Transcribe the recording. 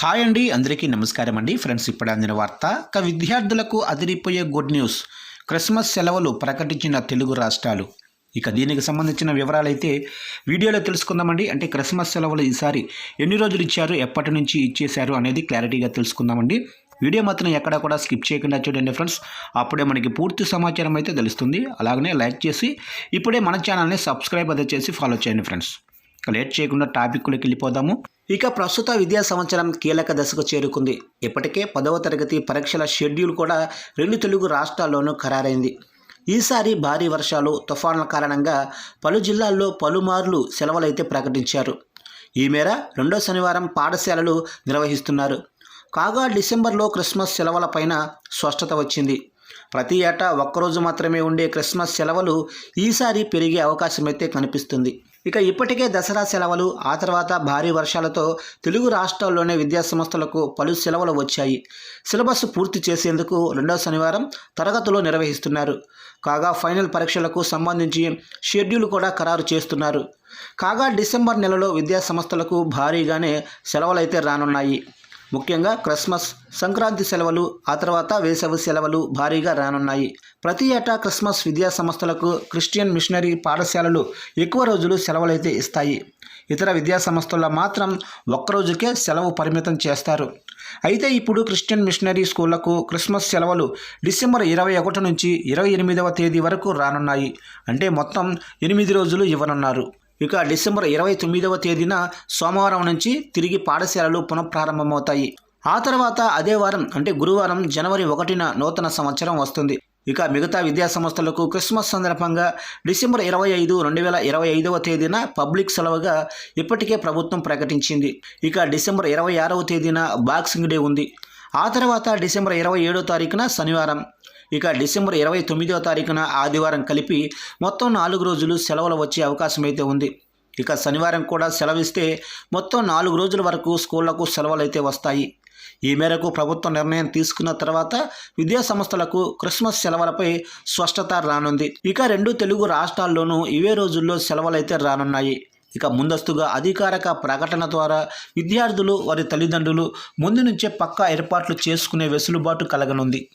Hi అండి అందరికీ నమస్కారం అండి. ఫ్రెండ్స్ ఇప్పుడు అందిన వార్త ఇక విద్యార్థులకు అదిరిపోయే గుడ్ న్యూస్. క్రిస్మస్ సెలవులు ప్రకటించిన తెలుగు రాష్ట్రాలు. ఇక దీనికి సంబంధించిన వివరాలు అయితే వీడియోలో తెలుసుకుందామండి. అంటే క్రిస్మస్ సెలవులు ఈసారి ఎన్ని రోజులు ఇచ్చారు ఎప్పటి నుంచి ఇచ్చేశారు అనేది క్లారిటీగా తెలుసుకుందామండి. వీడియో మాత్రం ఎక్కడ కూడా స్కిప్ చేయకుండా చూడండి ఫ్రెండ్స్. అప్పుడే మనకి పూర్తి సమాచారం అయితే తెలుస్తుంది. అలాగనే లైక్ చేసి ఇప్పుడే మన ఛానల్ని సబ్స్క్రైబ్ అదే చేసి ఫాలో చేయండి ఫ్రెండ్స్. ఇక లేట్ చేయకుండా టాపిక్లోకి వెళ్ళిపోదాము. ఇక ప్రస్తుత విద్యా సంవత్సరం కీలక దశకు చేరుకుంది. ఇప్పటికే పదవ తరగతి పరీక్షల షెడ్యూల్ కూడా రెండు తెలుగు రాష్ట్రాల్లోనూ ఖరారైంది. ఈసారి భారీ వర్షాలు తుఫాన్ల కారణంగా పలు జిల్లాల్లో పలుమార్లు సెలవులైతే ప్రకటించారు. ఈ మేర రెండో శనివారం పాఠశాలలు నిర్వహిస్తున్నారు. కాగా డిసెంబర్లో క్రిస్మస్ సెలవులపైన స్పష్టత వచ్చింది. ప్రతి ఏటా ఒక్కరోజు మాత్రమే ఉండే క్రిస్మస్ సెలవులు ఈసారి పెరిగే అవకాశమైతే కనిపిస్తుంది. ఇక ఇప్పటికే దసరా సెలవులు ఆ తర్వాత భారీ వర్షాలతో తెలుగు రాష్ట్రాల్లోనే విద్యాసంస్థలకు పలు సెలవులు వచ్చాయి. సిలబస్ పూర్తి చేసేందుకు రెండవ శనివారం తరగతులు నిర్వహిస్తున్నారు. కాగా ఫైనల్ పరీక్షలకు సంబంధించి షెడ్యూల్ కూడా ఖరారు చేస్తున్నారు. కాగా డిసెంబర్ నెలలో విద్యాసంస్థలకు భారీగానే సెలవులైతే రానున్నాయి. ముఖ్యంగా క్రిస్మస్ సంక్రాంతి సెలవులు ఆ తర్వాత వేసవి సెలవులు భారీగా రానున్నాయి. ప్రతి ఏటా క్రిస్మస్ విద్యా సంస్థలకు క్రిస్టియన్ మిషనరీ పాఠశాలలు ఎక్కువ రోజులు సెలవులైతే ఇస్తాయి. ఇతర విద్యా సంస్థల్లో మాత్రం ఒక్కరోజుకే సెలవు పరిమితం చేస్తారు. అయితే ఇప్పుడు క్రిస్టియన్ మిషనరీ స్కూళ్ళకు క్రిస్మస్ సెలవులు డిసెంబర్ ఇరవై ఒకటి నుంచి ఇరవై ఎనిమిదవ తేదీ వరకు రానున్నాయి. అంటే మొత్తం ఎనిమిది రోజులు ఇవ్వనున్నారు. ఇక డిసెంబర్ ఇరవై తొమ్మిదవ తేదీన సోమవారం నుంచి తిరిగి పాఠశాలలు పునఃప్రారంభమవుతాయి. ఆ తర్వాత అదే వారం అంటే గురువారం జనవరి ఒకటిన నూతన సంవత్సరం వస్తుంది. ఇక మిగతా విద్యా సంస్థలకు క్రిస్మస్ సందర్భంగా డిసెంబర్ ఇరవై ఐదు రెండు వేల ఇరవై ఐదవ తేదీన పబ్లిక్ సెలవుగా ఇప్పటికే ప్రభుత్వం ప్రకటించింది. ఇక డిసెంబర్ ఇరవై ఆరవ తేదీన బాక్సింగ్ డే ఉంది. ఆ తర్వాత డిసెంబర్ ఇరవై ఏడో తారీఖున శనివారం. ఇక డిసెంబర్ ఇరవై తొమ్మిదవ తారీఖున ఆదివారం కలిపి మొత్తం నాలుగు రోజులు సెలవులు వచ్చే అవకాశం అయితే ఉంది. ఇక శనివారం కూడా సెలవిస్తే మొత్తం నాలుగు రోజుల వరకు స్కూళ్ళకు సెలవులు అయితే వస్తాయి. ఈ మేరకు ప్రభుత్వం నిర్ణయం తీసుకున్న తర్వాత విద్యా సంస్థలకు క్రిస్మస్ సెలవులపై స్పష్టత రానుంది. ఇక రెండు తెలుగు రాష్ట్రాల్లోనూ ఇవే రోజుల్లో సెలవులైతే రానున్నాయి. ఇక ముందస్తుగా అధికారిక ప్రకటన ద్వారా విద్యార్థులు వారి తల్లిదండ్రులు ముందు నుంచే పక్కా ఏర్పాట్లు చేసుకునే వెసులుబాటు కలగనుంది.